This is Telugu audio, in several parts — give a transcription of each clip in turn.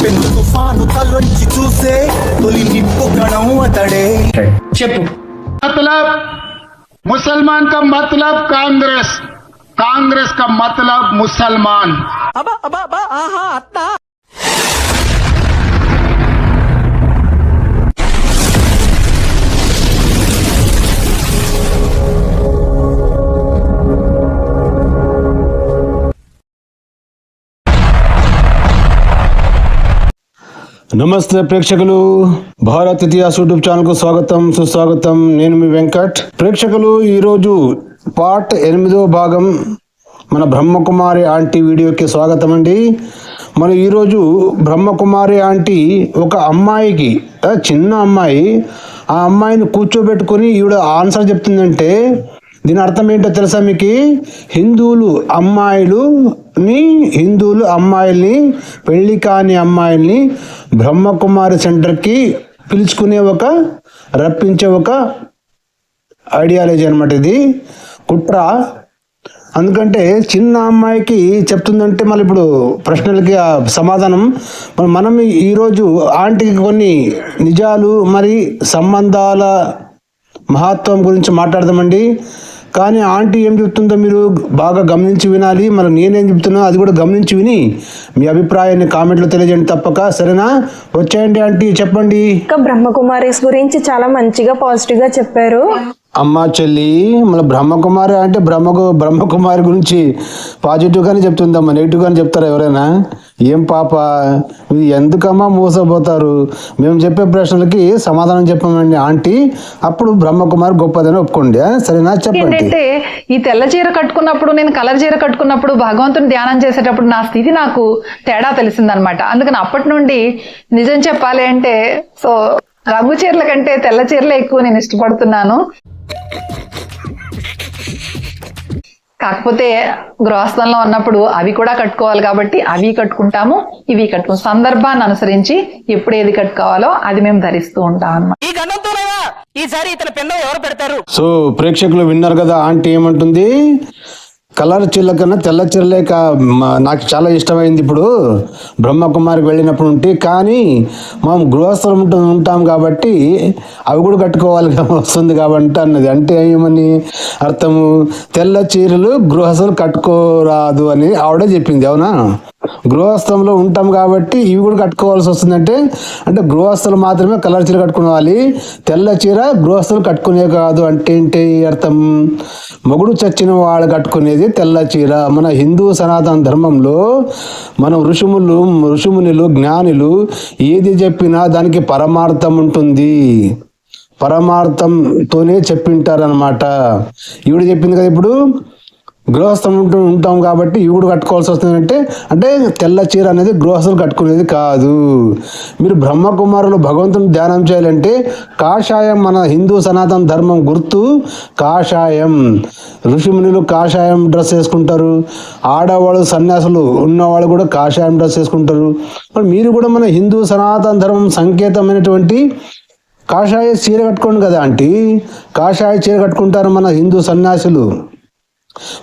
పెను తుఫాను తలొంచి చూసే తొలి నిప్పు కణం అతడే చెప్పు मतलब मुसलमान का मतलब कांग्रेस कांग्रेस का मतलब मुसलमान నమస్తే ప్రేక్షకులు. భారత్ ఇతిహాస్ యూట్యూబ్ ఛానల్కు స్వాగతం సుస్వాగతం. నేను మీ వెంకట్. ప్రేక్షకులు ఈరోజు పార్ట్ ఎనిమిదో భాగం మన బ్రహ్మకుమారి ఆంటీ వీడియోకి స్వాగతం అండి. మరి ఈరోజు బ్రహ్మకుమారి ఆంటీ ఒక అమ్మాయికి చిన్న అమ్మాయి ఆ అమ్మాయిని కూర్చోబెట్టుకొని ఈవిడ ఆన్సర్ చెప్తుందంటే దీని అర్థం ఏంటో తెలుసా మీకు? హిందువులు అమ్మాయిలుని హిందువులు అమ్మాయిల్ని పెళ్ళి కాని అమ్మాయిల్ని బ్రహ్మకుమారి సెంటర్కి పిలుచుకునే ఒక రప్పించే ఒక ఐడియాలజీ అనమాట ఇది. కుట్ర. అందుకంటే చిన్న అమ్మాయికి చెప్తుందంటే మళ్ళీ ఇప్పుడు ప్రశ్నలకి సమాధానం. మనం ఈరోజు ఆంటీకి కొన్ని నిజాలు మరి సంబంధాల మహత్వం గురించి మాట్లాడదామండి. కానీ ఆంటీ ఏం చెప్తుందో మీరు బాగా గమనించి వినాలి. మరి నేనేం చెప్తున్నా అది కూడా గమనించి విని మీ అభిప్రాయాన్ని కామెంట్లో తెలియజేయండి తప్పక. సరేనా? వచ్చేయండి ఆంటీ చెప్పండి. ఇంకా బ్రహ్మకుమారీస్ గురించి చాలా మంచిగా పాజిటివ్గా చెప్పారు. అమ్మ చెల్లి మళ్ళీ బ్రహ్మకుమారి అంటే బ్రహ్మకు బ్రహ్మకుమారి గురించి పాజిటివ్గానే చెప్తుందమ్మా నెగిటివ్గానే చెప్తారా ఎవరైనా? ఏం పాప? ఎందుకమ్మా మోసపోతారు? మేము చెప్పే ప్రశ్నలకి సమాధానం చెప్పమండి ఆంటీ. అప్పుడు బ్రహ్మకుమారి గొప్పదని ఒప్పుకోండి సరేనా? చెప్పండి. అంటే ఈ తెల్ల చీర కట్టుకున్నప్పుడు నేను కలర్ చీర కట్టుకున్నప్పుడు భగవంతుని ధ్యానం చేసేటప్పుడు నా స్థితి నాకు తేడా తెలిసిందనమాట. అందుకని అప్పటి నుండి నిజం చెప్పాలి అంటే సో రంగు చీరల కంటే తెల్ల చీరలే ఎక్కువ నేను ఇష్టపడుతున్నాను. కాకపోతే గృహస్థంలో ఉన్నప్పుడు అవి కూడా కట్టుకోవాలి కాబట్టి అవి కట్టుకుంటాము ఇవి కట్టుకుంటాం సందర్భాన్ని అనుసరించి ఎప్పుడు ఏది కట్టుకోవాలో అది మేము ధరిస్తూ ఉంటాం అన్నమాట. ఈ ఈసారి ఇతని పిండం ఎవరు పెడతారు? సో ప్రేక్షకులు విన్నారు కదా ఆంటీ ఏమంటుంది? కలర్ చీరల కన్నా తెల్ల చీరలే కా మా- నాకు చాలా ఇష్టమైంది ఇప్పుడు. బ్రహ్మకుమారికి వెళ్ళినప్పుడు ఉంటే కానీ మనం గృహస్థలం ఉంటు ఉంటాం కాబట్టి అవి కూడా కట్టుకోవాలి వస్తుంది కాబట్టి అన్నది. అంటే ఏమని అర్థము? తెల్ల చీరలు గృహస్థలు కట్టుకోరాదు అని ఆవిడ చెప్పింది అవునా? గృహస్థంలో ఉంటాం కాబట్టి ఇవి కూడా కట్టుకోవాల్సి వస్తుందంటే అంటే గృహస్థులు మాత్రమే కలర్ చీర కట్టుకోవాలి తెల్ల చీర గృహస్థులు కట్టుకునే కాదు అంటే ఏంటి అర్థం? మొగుడు చచ్చిన వాళ్ళు కట్టుకునేది తెల్ల చీర. మన హిందూ సనాతన ధర్మంలో మన ఋషుములు ఋషుమునిలు జ్ఞానులు ఏది చెప్పినా దానికి పరమార్థం ఉంటుంది. పరమార్థంతోనే చెప్పింటారనమాట ఈవిడ చెప్పింది కదా ఇప్పుడు? గృహస్థం ఉంటూ ఉంటాం కాబట్టి ఇవి కూడా కట్టుకోవాల్సి వస్తుందంటే అంటే తెల్ల చీర అనేది గృహస్థులు కట్టుకునేది కాదు. మీరు బ్రహ్మకుమారులు భగవంతుని ధ్యానం చేయాలంటే కాషాయం మన హిందూ సనాతన ధర్మం గుర్తు కాషాయం. ఋషిమునులు కాషాయం డ్రెస్ వేసుకుంటారు. ఆడవాళ్ళు సన్యాసులు ఉన్నవాళ్ళు కూడా కాషాయం డ్రెస్ వేసుకుంటారు. మరి మీరు కూడా మన హిందూ సనాతన ధర్మం సంకేతమైనటువంటి కాషాయ చీర కట్టుకోండి కదా ఆంటీ. కాషాయ చీర కట్టుకుంటారు మన హిందూ సన్యాసులు.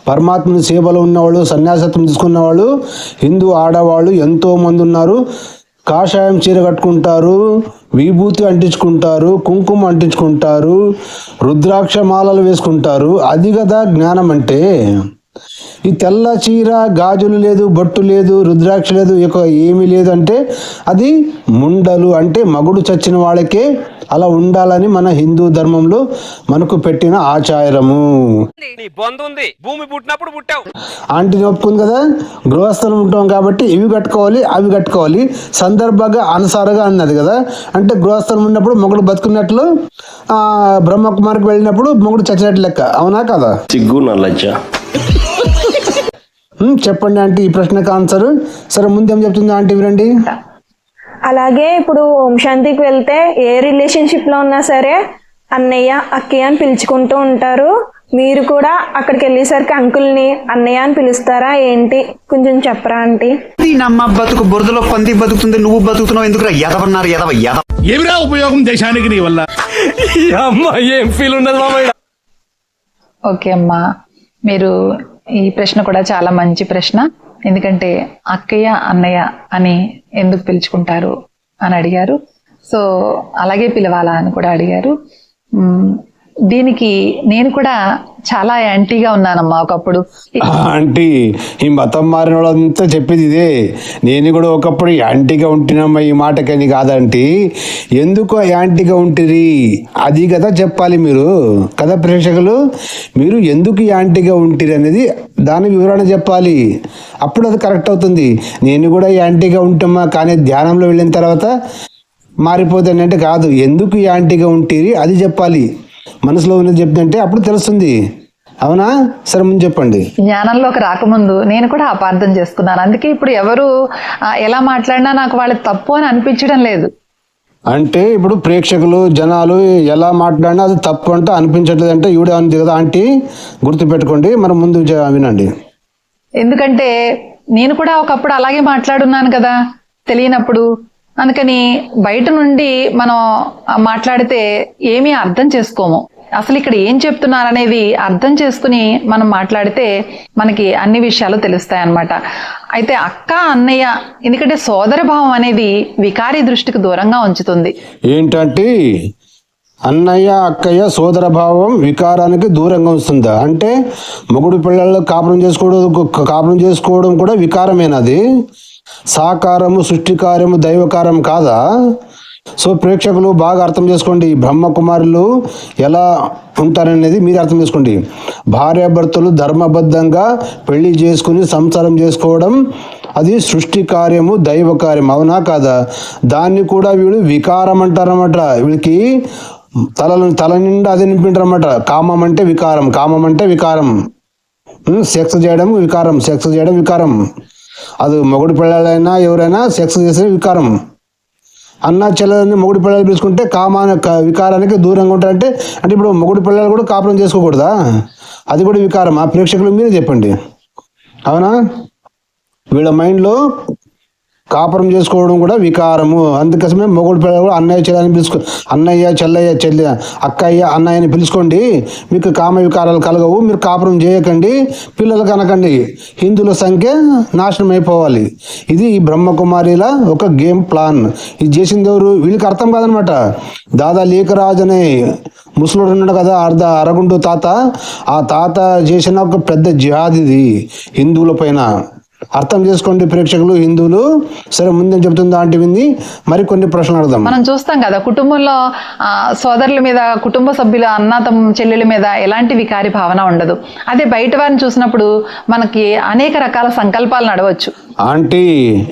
పరమాత్మని సేవలో ఉన్నవాళ్ళు సన్యాసత్వం తీసుకున్న వాళ్ళు హిందూ ఆడవాళ్ళు ఎంతో మంది ఉన్నారు. కాషాయం చీర కట్టుకుంటారు విభూతి అంటించుకుంటారు కుంకుమ అంటించుకుంటారు రుద్రాక్ష మాలలు వేసుకుంటారు. అది కదా జ్ఞానం అంటే ఈ తెల్ల చీర గాజులు లేదు బొట్టు లేదు రుద్రాక్ష లేదు ఇక ఏమీ లేదు అంటే అది ముండలు అంటే మగుడు చచ్చిన వాళ్ళకే అలా ఉండాలని మన హిందూ ధర్మంలో మనకు పెట్టిన ఆచారము. భూమి పుట్టినప్పుడు పుట్టావు. ఆంటీని ఒప్పుకుంది కదా గృహస్థలం ఉంటాం కాబట్టి ఇవి కట్టుకోవాలి అవి కట్టుకోవాలి. సందర్భంగా అనుసారంగా అన్నది కదా. అంటే గృహస్థలం ఉన్నప్పుడు మొగుడు బతుకున్నట్లు ఆ, బ్రహ్మకుమారికి వెళ్ళినప్పుడు మొగుడు చచ్చినట్లు లెక్క. అవునా కదా? సిగ్గు నా లజ్జ. చెప్పండి ఆంటీ ఈ ప్రశ్నకు ఆన్సర్. సరే ముందేం చెప్తుంది ఆంటీ వినండి. అలాగే ఇప్పుడు ఓం శాంతికి వెళ్తే ఏ రిలేషన్షిప్లో ఉన్నా సరే అన్నయ్య అక్కయ్య అని పిలుచుకుంటూ ఉంటారు. మీరు కూడా అక్కడికి వెళ్ళేసరికి అంకుల్ని అన్నయ్య అని పిలుస్తారా ఏంటి? కొంచెం చెప్పరా ఆంటీ? నమ్మ బతుకు? బురదలో పంది బతుకుతుంది నువ్వు బతుకుతున్నావు ఎందుకురా ఎదవన్నారు ఎదవ ఎదవ. ఏమిరా ఉపయోగం దేశానికి నీ వల్ల? అమ్మా ఏం ఫీల్ ఉన్నది మామయ్య? ఓకే అమ్మా మీరు ఈ ప్రశ్న కూడా చాలా మంచి ప్రశ్న. ఎందుకంటే అక్కయ్య అన్నయ్య అని ఎందుకు పిలుచుకుంటారు అని అడిగారు. సో అలాగే పిలవాలా అని కూడా అడిగారు. దీనికి నేను కూడా చాలా యాంటీగా ఉన్నానమ్మా ఒకప్పుడు. ఆంటీ ఈ మతం మారిన వాళ్ళంతా చెప్పేది ఇదే. నేను కూడా ఒకప్పుడు యాంటీగా ఉంటున్నామ్మా ఈ మాటకని కాదంటీ. ఎందుకు యాంటీగా ఉంటిరి? అది కదా చెప్పాలి మీరు. కదా ప్రేక్షకులు? మీరు ఎందుకు యాంటీగా ఉంటిరి అనేది దాని వివరణ చెప్పాలి. అప్పుడు అది కరెక్ట్ అవుతుంది. నేను కూడా యాంటీగా ఉంటామా కానీ ధ్యానంలో వెళ్ళిన తర్వాత మారిపోతానంటే కాదు. ఎందుకు యాంటీగా ఉంటిరి? అది చెప్పాలి. మనసులో ఉన్నది చెప్తుంటే అప్పుడు తెలుస్తుంది. అవునా? సరే ముందు చెప్పండి. జ్ఞానంలోకి రాకముందు నేను కూడా అపార్థం చేసుకున్నాను. అందుకే ఇప్పుడు ఎవరు ఎలా మాట్లాడినా నాకు వాళ్ళ తప్పు అని అనిపించడం లేదు. అంటే ఇప్పుడు ప్రేక్షకులు జనాలు ఎలా మాట్లాడినా అది తప్పు అంటే అనిపించట్లేదు అంటే ఈవిడ అంది కదా ఆంటీ గుర్తుపెట్టుకోండి. మనం ముందు వినండి. ఎందుకంటే నేను కూడా ఒకప్పుడు అలాగే మాట్లాడున్నాను కదా తెలియనప్పుడు. అందుకని బయట నుండి మనం మాట్లాడితే ఏమీ అర్థం చేసుకోము. అసలు ఇక్కడ ఏం చెప్తున్నారు అనేది అర్థం చేసుకుని మనం మాట్లాడితే మనకి అన్ని విషయాలు తెలుస్తాయి అన్నమాట అయితే అక్క అన్నయ్య ఎందుకంటే సోదర భావం అనేది వికారి దృష్టికి దూరంగా ఉంచుతుంది. ఏంటంటే అన్నయ్య అక్కయ్య సోదర భావం వికారానికి దూరంగా వస్తుందా అంటే మొగుడు పిల్లలు కాపురం చేసుకోవడం కాపురం చేసుకోవడం కూడా వికారమేనది. సాకారము సృష్టికార్యము దైవకారం కాదా? సో ప్రేక్షకులు బాగా అర్థం చేసుకోండి బ్రహ్మకుమారులు ఎలా ఉంటారనేది మీరు అర్థం చేసుకోండి. భార్యాభర్తలు ధర్మబద్ధంగా పెళ్ళి చేసుకుని సంసారం చేసుకోవడం అది సృష్టి కార్యము దైవ కార్యం అవునా కాదా? దాన్ని కూడా వీళ్ళు వికారం అంటారన్నమాట వీళ్ళకి తల తల నిండా అది నింపింటారన్నమాట. కామం అంటే వికారం కామం అంటే వికారం. సెక్స్ చేయడం వికారం సెక్స్ చేయడం వికారం. అది మొగుడు పిల్లలైనా ఎవరైనా సెక్స్ చేసే వికారం. అన్న చెల్లెలని మొగుడు పిల్లలు పిలుచుకుంటే కామాన వికారానికి దూరంగా ఉంటారంటే అంటే ఇప్పుడు మొగుడు పిల్లలు కూడా కాపురం చేసుకోకూడదా? అది కూడా వికారం ఆ ప్రేక్షకులు మీరే చెప్పండి. అవునా? వీళ్ళ మైండ్లో కాపురం చేసుకోవడం కూడా వికారము. అందుకోసమే మొగుడు పిల్లలు కూడా అన్నయ్య అని పిలుచుకో అన్నయ్య చెల్లయ్య చెల్లి అక్కయ్య అన్నయ్యని పిలుచుకోండి. మీకు కామ వికారాలు కలగవు. మీరు కాపురం చేయకండి. పిల్లలు కనకండి. హిందువుల సంఖ్య నాశనం అయిపోవాలి. ఇది ఈ బ్రహ్మకుమారిల ఒక గేమ్ ప్లాన్. ఇది చేసింది ఎవరు? వీళ్ళకి అర్థం కాదనమాట. దాదా లేఖరాజ్ అనే ముసలుడు ఉన్నాడు కదా అర్ధ అరగుండు తాత. ఆ తాత చేసిన ఒక పెద్ద జిహాద్ ఇది హిందువుల పైన. అర్థం చేసుకోండి ప్రేక్షకులు హిందువులు. సరే ముందే చెబుతుంది అంటే వింది మరి కొన్ని ప్రశ్నలు అడుగుదాం. మనం చూస్తాం కదా కుటుంబంలో సోదరుల మీద కుటుంబ సభ్యుల అన్న తమ్ చెల్లెల మీద ఎలాంటి వికారి భావన ఉండదు. అదే బయట వారిని చూసినప్పుడు మనకి అనేక రకాల సంకల్పాలు నడవచ్చు. ఆంటీ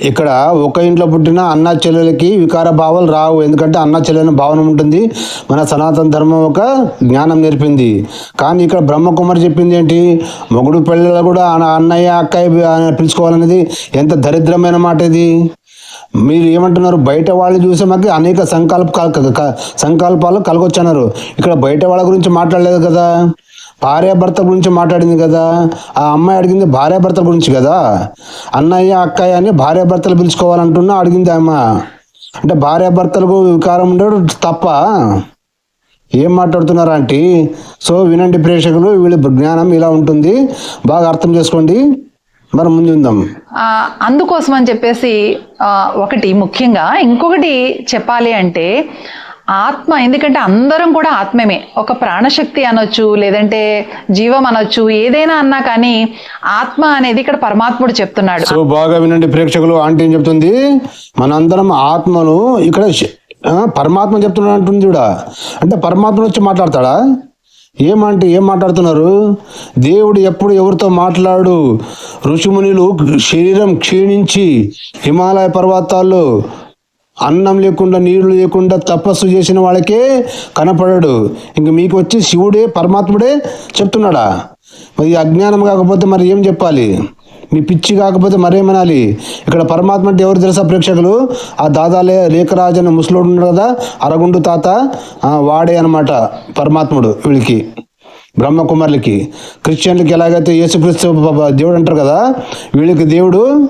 ఇక్కడ ఒక ఇంట్లో పుట్టిన అన్న చెల్లెలకి వికార భావాలు రావు. ఎందుకంటే అన్న చెల్లెల భావన ఉంటుంది. మన సనాతన ధర్మం ఒక జ్ఞానం నేర్పింది. కానీ ఇక్కడ బ్రహ్మకుమారి చెప్పింది ఏంటి? మొగుడు పిల్లలు కూడా అన్న- అన్నయ్య అక్కయ్య పిలుచుకోవాలనేది ఎంత దరిద్రమైన మాట ఇది? మీరు ఏమంటున్నారు? బయట వాళ్ళు చూసే మాకు అనేక సంకల్ప సంకల్పాలు కలగొచ్చన్నారు. ఇక్కడ బయట వాళ్ళ గురించి మాట్లాడలేదు కదా? భార్యాభర్త గురించి మాట్లాడింది కదా. ఆ అమ్మాయి అడిగింది భార్యాభర్త గురించి కదా. అన్నయ్య అక్కయ్య అని భార్యాభర్తలు పిలుచుకోవాలంటున్నా అడిగింది అమ్మ అంటే భార్యాభర్తలకు వికారం ఉండడం తప్ప ఏం మాట్లాడుతున్నారు ఆంటీ? సో వినండి ప్రేక్షకులు వీళ్ళ జ్ఞానం ఇలా ఉంటుంది. బాగా అర్థం చేసుకోండి. మనం ముందుందాం అందుకోసం అని చెప్పేసి ఒకటి ముఖ్యంగా ఇంకొకటి చెప్పాలి అంటే ఆత్మ ఎందుకంటే అందరం కూడా ఆత్మమే. ఒక ప్రాణశక్తి అనొచ్చు లేదంటే జీవం అనొచ్చు ఏదైనా అన్నా కానీ ఆత్మ అనేది ఇక్కడ పరమాత్ముడు చెప్తున్నాడు. సో బాగా వినండి ప్రేక్షకులు ఆంటీ ఏం చెప్తుంది? మనందరం ఆత్మను ఇక్కడ పరమాత్మ చెప్తున్నాడు అంటుంది చూడ. అంటే పరమాత్మ వచ్చి మాట్లాడతాడా? ఏమంటే ఏం మాట్లాడుతున్నారు? దేవుడు ఎప్పుడు ఎవరితో మాట్లాడు? ఋషిమునులు శరీరం క్షీణించి హిమాలయ పర్వతాల్లో అన్నం లేకుండా నీళ్ళు లేకుండా తపస్సు చేసిన వాళ్ళకే కనపడడు. ఇంక మీకు వచ్చి శివుడే పరమాత్ముడే చెప్తున్నాడా? మరి అజ్ఞానం కాకపోతే మరి ఏం చెప్పాలి? మీ పిచ్చి కాకపోతే మరేమనాలి? ఇక్కడ పరమాత్మ అంటే ఎవరు తెలుసా ప్రేక్షకులు? ఆ దాదాలే లేఖరాజు అనే ముసలోడు ఉన్నాడు కదా అరగుండు తాత వాడే అనమాట పరమాత్ముడు వీళ్ళకి బ్రహ్మకుమారులకి. క్రిస్టియన్లకి ఎలాగైతే యేసుక్రీస్తు దేవుడు అంటారు కదా వీళ్ళకి దేవుడు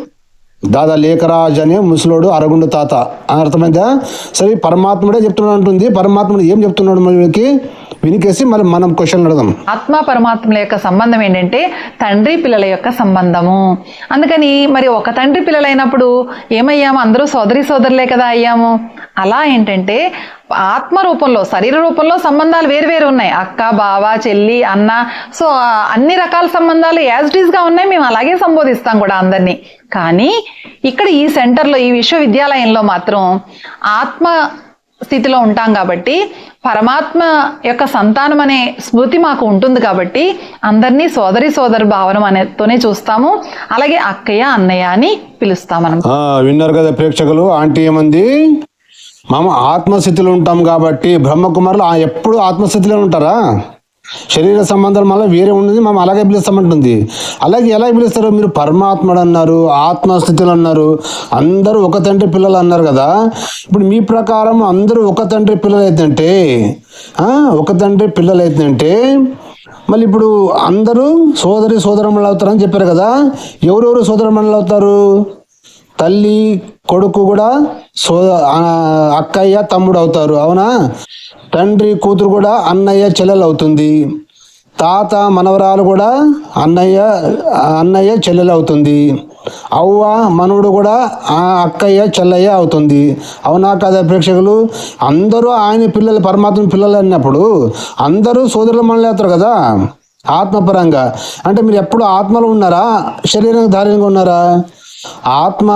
దాదా లేఖరాజ్ అనే ముసలోడు అరగుండు తాత. అని అర్థమైందా? సరే పరమాత్ముడే చెప్తున్నాడు అంటుంది. పరమాత్ముడు ఏం చెప్తున్నాడు మనకి వినికేసి మరి మనం క్వశ్చన్ అడదాం ఆత్మ పరమాత్మల యొక్క సంబంధం ఏంటంటే తండ్రి పిల్లల యొక్క సంబంధము. అందుకని మరి ఒక తండ్రి పిల్లలైనప్పుడు ఏమయ్యాము? అందరూ సోదరి సోదరులే కదా అయ్యాము. అలా ఏంటంటే ఆత్మ రూపంలో శరీర రూపంలో సంబంధాలు వేరు వేరు ఉన్నాయి. అక్క బావ చెల్లి అన్న. సో అన్ని రకాల సంబంధాలు యాజ్ ఇట్గా ఉన్నాయి. మేము అలాగే సంబోధిస్తాం కూడా అందరినీ. కానీ ఇక్కడ ఈ సెంటర్లో ఈ విశ్వవిద్యాలయంలో మాత్రం ఆత్మ స్థితిలో ఉంటాం కాబట్టి పరమాత్మ యొక్క సంతానం అనే స్మృతి మాకు ఉంటుంది కాబట్టి అందరినీ సోదరి సోదరి భావన అనేతోనే చూస్తాము. అలాగే అక్కయ్య అన్నయ్య అని పిలుస్తాం మనం. విన్నారు కదా ప్రేక్షకులు ఆంటీ ఏమంది? మామ ఆత్మస్థితిలో ఉంటాం కాబట్టి బ్రహ్మకుమారులు కుమారులు ఎప్పుడు ఆత్మస్థితిలో ఉంటారా? శరీర సంబంధం మళ్ళీ వేరే ఉన్నది మనం అలాగే పిలుస్తామంటుంది అలాగే ఎలా పిలుస్తారు మీరు పరమాత్మడు అన్నారు ఆత్మస్థితులు అన్నారు అందరూ ఒక తండ్రి పిల్లలు అన్నారు కదా. ఇప్పుడు మీ ప్రకారం అందరూ ఒక తండ్రి పిల్లలు అయితంటే ఒక తండ్రి పిల్లలు అవుతుందంటే మళ్ళీ ఇప్పుడు అందరూ సోదరి సోదరమణులు అవుతారని చెప్పారు కదా. ఎవరెవరు సోదరమణులు అవుతారు? తల్లి కొడుకు కూడా సో అక్కయ్య తమ్ముడు అవుతారు అవునా? తండ్రి కూతురు కూడా అన్నయ్య చెల్లెలు అవుతుంది తాత మనవరాలు కూడా అన్నయ్య అన్నయ్య చెల్లెలు అవుతుంది అవ్వ మనవుడు కూడా ఆ అక్కయ్య చెల్లయ్య అవుతుంది. అవునా కదా ప్రేక్షకులు? అందరూ ఆయన పిల్లలు పరమాత్మ పిల్లలు అన్నప్పుడు అందరూ సోదరుల మనలే అవుతారు కదా ఆత్మపరంగా. అంటే మీరు ఎప్పుడు ఆత్మలో ఉన్నారా? శరీరం ధార్యంగా ఉన్నారా? ఆత్మ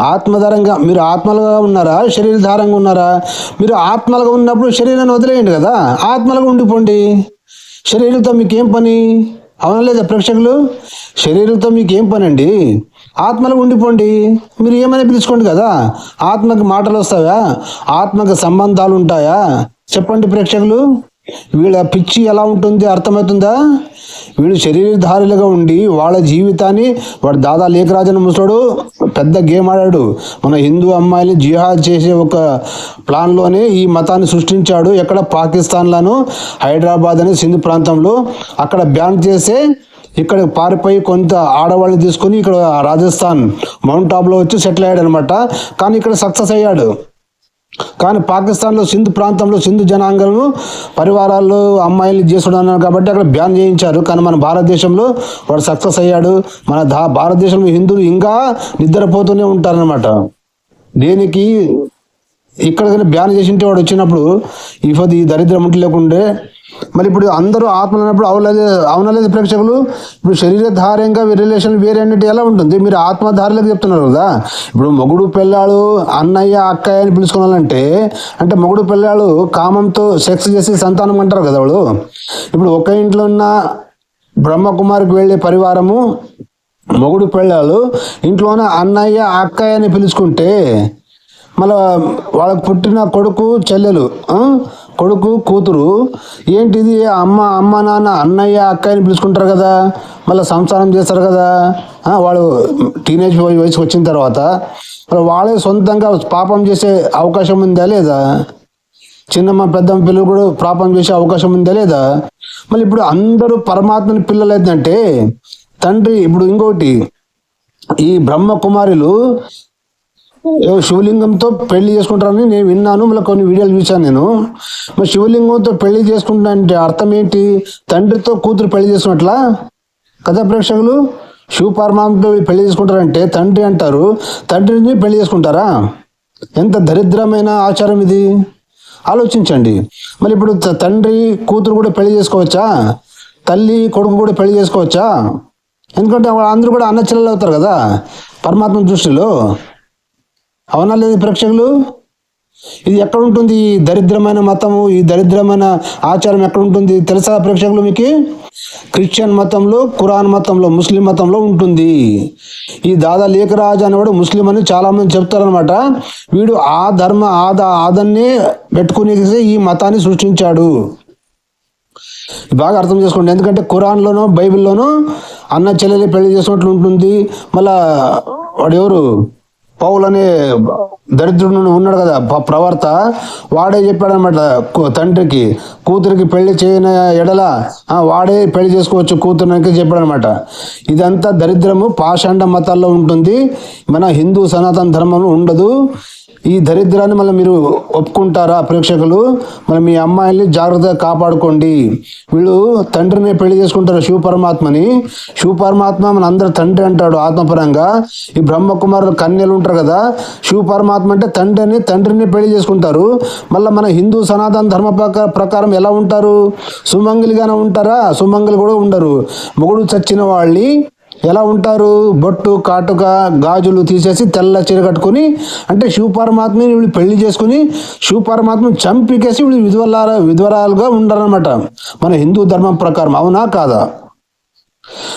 ఆత్మధారంగా మీరు ఆత్మలుగా ఉన్నారా? శరీరధారంగా ఉన్నారా? మీరు ఆత్మలుగా ఉన్నప్పుడు శరీరాన్ని వదిలేయండి కదా. ఆత్మలుగా ఉండిపోండి. శరీరంతో మీకేం పని? అవునా లేదా ప్రేక్షకులు? శరీరంతో మీకేం పని అండి ఆత్మలో ఉండిపోండి. మీరు ఏమైనా పిలుచుకోండి కదా. ఆత్మకి మాటలు వస్తాయా? ఆత్మకి సంబంధాలు ఉంటాయా? చెప్పండి ప్రేక్షకులు. వీళ్ళ పిచ్చి ఎలా ఉంటుంది? అర్థమవుతుందా? వీడు శరీరధారులుగా ఉండి వాళ్ళ జీవితాన్ని వాడు దాదా లేఖరాజన ముసలోడు పెద్ద గేమ్ ఆడాడు. మన హిందూ అమ్మాయిని జిహాద్ చేసే ఒక ప్లాన్లోనే ఈ మతాన్ని సృష్టించాడు. ఎక్కడ పాకిస్తాన్లను హైదరాబాద్ అనే సింధు ప్రాంతంలో అక్కడ బ్యాన్ చేసే ఇక్కడ పారిపోయి కొంత ఆడవాళ్ళని తీసుకొని ఇక్కడ రాజస్థాన్ మౌంట్ టాప్లో వచ్చి సెటిల్ అయ్యాడు అనమాట కానీ ఇక్కడ సక్సెస్ అయ్యాడు. కానీ పాకిస్తాన్లో సింధు ప్రాంతంలో సింధు జనాంగాలను పరివారాల్లో అమ్మాయిలు చేసుకున్నారు కాబట్టి అక్కడ బ్యాన్ చేయించారు. కానీ మన భారతదేశంలో వాడు సక్సెస్ అయ్యాడు. మన దా భారతదేశంలో హిందువులు ఇంకా నిద్రపోతూనే ఉంటారనమాట దేనికి? ఇక్కడ కానీ బ్యాన్ చేసింటే వాడు వచ్చినప్పుడు ఇఫది ఈ దరిద్రం ఉంటే లేకుండే మరి ఇప్పుడు అందరూ ఆత్మలు అన్నప్పుడు అవునలేదు అవునలేదు ప్రేక్షకులు. ఇప్పుడు శరీరధార్యంగా రిలేషన్ వేరే అన్నట్టు ఎలా ఉంటుంది? మీరు ఆత్మధార్యలకు చెప్తున్నారు కదా. ఇప్పుడు మొగుడు పెళ్ళాడు అన్నయ్య అక్కయ్య అని పిలుచుకోవాలంటే అంటే మొగుడు పెళ్ళాడు కామంతో సెక్స్ చేసి సంతానం అంటారు కదా వాళ్ళు ఇప్పుడు ఒక ఇంట్లో ఉన్న బ్రహ్మకుమారికి వెళ్ళే పరివారము మొగుడు పెళ్ళాలు ఇంట్లోనే అన్నయ్య అక్కయ్య అని పిలుచుకుంటే మళ్ళీ వాళ్ళకు పుట్టిన కొడుకు చెల్లెలు కొడుకు కూతురు ఏంటిది? అమ్మ అమ్మ నాన్న అన్నయ్య అక్కయ్యని పిలుచుకుంటారు కదా. మళ్ళీ సంసారం చేస్తారు కదా. వాళ్ళు టీనేజ్ వయసు వచ్చిన తర్వాత మరి వాళ్ళే సొంతంగా పాపం చేసే అవకాశం ఉందా లేదా? చిన్నమ్మ పెద్దమ్మ పిల్లలు కూడా పాపం చేసే అవకాశం ఉందా లేదా? మళ్ళీ ఇప్పుడు అందరూ పరమాత్మని పిల్లలు ఏంటంటే తండ్రి ఇప్పుడు ఇంకోటి ఈ బ్రహ్మ కుమారులు శివలింగంతో పెళ్ళి చేసుకుంటారని నేను విన్నాను మళ్ళీ కొన్ని వీడియోలు చూశాను నేను. మరి శివలింగంతో పెళ్ళి చేసుకుంటా అంటే అర్థం ఏంటి? తండ్రితో కూతురు పెళ్ళి చేసుకున్నట్లా? కథా ప్రేక్షకులు శివ పరమాత్మతో పెళ్ళి చేసుకుంటారంటే తండ్రి అంటారు. తండ్రిని పెళ్ళి చేసుకుంటారా? ఎంత దరిద్రమైన ఆచారం ఇది. ఆలోచించండి. మరి ఇప్పుడు తండ్రి కూతురు కూడా పెళ్ళి చేసుకోవచ్చా? తల్లి కొడుకు కూడా పెళ్ళి చేసుకోవచ్చా? ఎందుకంటే వాళ్ళందరూ కూడా అన్నచెల్లెలు అవుతారు కదా పరమాత్మ దృష్టిలో. అవునా లేదు ప్రేక్షకులు? ఇది ఎక్కడ ఉంటుంది? ఈ దరిద్రమైన మతము ఈ దరిద్రమైన ఆచారం ఎక్కడ ఉంటుంది? తెలుసా ప్రేక్షకులు మీకు? క్రిస్టియన్ మతంలో కురాన్ మతంలో ముస్లిం మతంలో ఉంటుంది. ఈ దాదా లేఖరాజు అనేవాడు ముస్లిం అని చాలామంది చెప్తారనమాట వీడు ఆ ధర్మ ఆద ఆదన్నే పెట్టుకుని ఈ మతాన్ని సృష్టించాడు. బాగా అర్థం చేసుకోండి. ఎందుకంటే కురాన్లోనో బైబిల్లోనో అన్న చెల్లెలి పెళ్ళి చేసినట్లు ఉంటుంది. మళ్ళా వాడు ఎవరు? పౌలనే అనే దరిద్రుడు ఉన్నాడు కదా ప్రవర్త. వాడే చెప్పాడనమాట తండ్రికి కూతురికి పెళ్ళి చేయని ఎడల వాడే పెళ్ళి చేసుకోవచ్చు కూతురికి చెప్పాడనమాట ఇదంతా దరిద్రము పాషాండ మతాల్లో ఉంటుంది. మన హిందూ సనాతన ధర్మంలో ఉండదు. ఈ దరిద్రాన్ని మళ్ళీ మీరు ఒప్పుకుంటారా ప్రేక్షకులు? మరి మీ అమ్మాయిల్ని జాగ్రత్తగా కాపాడుకోండి. వీళ్ళు తండ్రిని పెళ్ళి చేసుకుంటారు శివ పరమాత్మని శివ పరమాత్మ మన అందరు తండ్రి అంటాడు ఆత్మపరంగా. ఈ బ్రహ్మకుమారులు కన్యలు ఉంటారు కదా శివ పరమాత్మ అంటే తండ్రిని తండ్రిని పెళ్ళి చేసుకుంటారు. మళ్ళీ మన హిందూ సనాతన ధర్మ ప్రకారం ఎలా ఉంటారు? సుమంగిలిగానే ఉంటారా? సుమంగలి కూడా ఉండరు. మొగుడు చచ్చిన వాళ్ళని ఎలా ఉంటారు? బొట్టు కాటుక గాజులు తీసేసి తెల్ల చీర కట్టుకొని అంటే శివ పరమాత్మని వీళ్ళు పెళ్ళి చేసుకుని శివ పరమాత్మను చంపికేసి వీళ్ళు విధవరాల విధ్వరాలుగా ఉండరనమాట మన హిందూ ధర్మం ప్రకారం అవునా కాదా?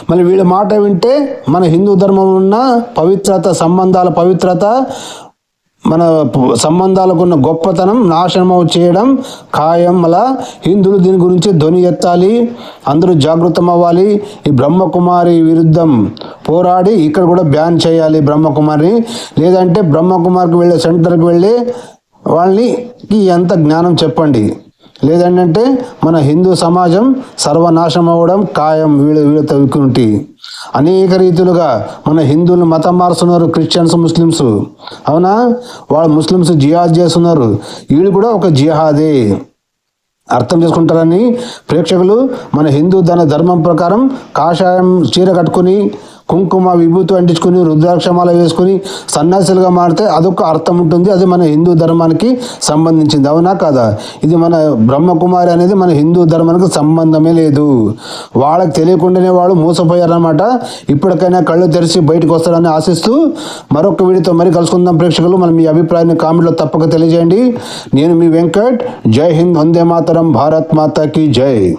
మరి వీళ్ళ మాట వింటే మన హిందూ ధర్మం ఉన్న పవిత్రత సంబంధాల పవిత్రత మన సంబంధాలకు ఉన్న గొప్పతనం నాశనం చేయడం ఖాయం అలా హిందువులు దీని గురించి ధ్వని ఎత్తాలి. అందరూ జాగృతం అవ్వాలి ఈ బ్రహ్మకుమారి విరుద్ధం పోరాడి ఇక్కడ కూడా బ్యాన్ చేయాలి బ్రహ్మకుమారిని. లేదంటే బ్రహ్మకుమారికి వెళ్ళే సెంటర్కి వెళ్ళి వాళ్ళని ఎంత జ్ఞానం చెప్పండి. లేదంటే మన హిందూ సమాజం సర్వనాశనం అవ్వడం ఖాయం వీళ్ళ వీళ్ళతో తవ్వుకుంటే. అనేక రీతులుగా మన హిందువులు మతం మారుస్తున్నారు క్రిస్టియన్స్ ముస్లిమ్స్. అవునా? వాళ్ళు ముస్లిమ్స్ జిహాద్ చేస్తున్నారు. వీళ్ళు కూడా ఒక జిహాదే. అర్థం చేసుకుంటారని ప్రేక్షకులు మన హిందూ ధన ధర్మం ప్రకారం కాషాయం చీర కట్టుకుని కుంకుమ విభూతి అంటించుకుని రుద్రాక్షమాల వేసుకుని సన్యాసులుగా మారితే అదొక అర్థం ఉంటుంది. అది మన హిందూ ధర్మానికి సంబంధించింది. అవునా కాదా? ఇది మన బ్రహ్మకుమారి అనేది మన హిందూ ధర్మానికి సంబంధమే లేదు. వాళ్ళకి తెలియకుండానే వాళ్ళు మూసపోయారన్నమాట. ఇప్పటికైనా కళ్ళు తెరిచి బయటకు వస్తారని ఆశిస్తూ మరొక వీడితో మరి కలుసుకుందాం ప్రేక్షకులు. మన మీ అభిప్రాయాన్ని కామెంట్లో తప్పక తెలియజేయండి. నేను మీ వెంకట్. జై హింద్. వందే మాతరం. భారత్ మాతాకి జై.